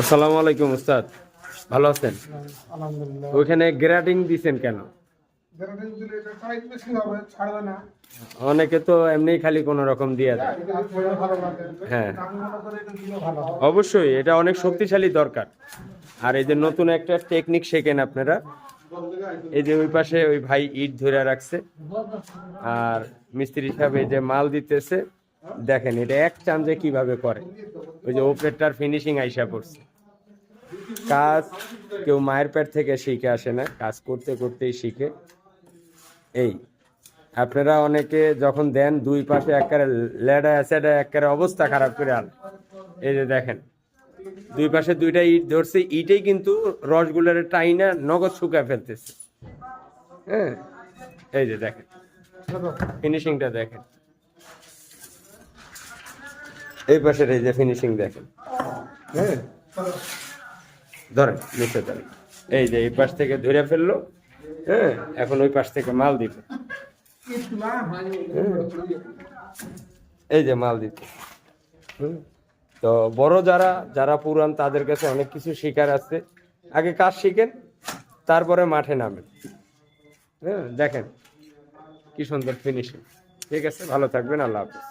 আসসালামু আলাইকুম উস্তাদ। ভালো আছেন? আলহামদুলিল্লাহ। ওইখানে গ্রেডিং দিছেন কেন? অনেকে তো এমনি খালি কোনো রকম দিয়ে দেয়। হ্যাঁ। অবশ্যই এটা অনেক শক্তিশালী দরকার। আর এই যে নতুন একটা টেকনিক শেখেন আপনারা। এই যে ওই পাশে ওই ভাই ইট ধরে রাখছে। আর মিস্ত্রি সাহেব এই যে মাল দিতেছে। দেখেন এটা এক চান্সে কীভাবে করে। ওই যে ওপরেরটার ফিনিশিং আইসা পড়ছে। কাজ কেউ মায়ের পেট থেকে শিখে আসে না, কাজ করতে করতেই শিখে। এই, আপনারা অনেকে যখন দেন, দুই পাশে একেবারে লেডা স্যাডা একেবারে অবস্থা খারাপ করে আন। এই যে দেখেন, দুই পাশে দুইটা ইট ধরছে, ইটেই কিন্তু রসগুলোর টাইনা নগদ শুকা ফেলতেছে। হ্যাঁ এই যে দেখেন ফিনিশিংটা দেখেন। এই পাশের এই যে ফিনিশিং দেখেন। হ্যাঁ? ধরেন, নিচে ধরেন এই যে এই পাশ থেকে ধরে ফেলল হ্যাঁ? এখন ওই পাশ থেকে মাল দিবে। এই যে মাল দিতে। তো বড় যারা যারা পুরান, তাদের কাছে অনেক কিছু শিকার আছে। আগে কাজ শিখেন, তারপরে মাঠে নামেন। হ্যাঁ? দেখেন, কি সুন্দর ফিনিশিং ঠিক আছে? ভালো থাকবেন, আল্লাহ হাফিজ।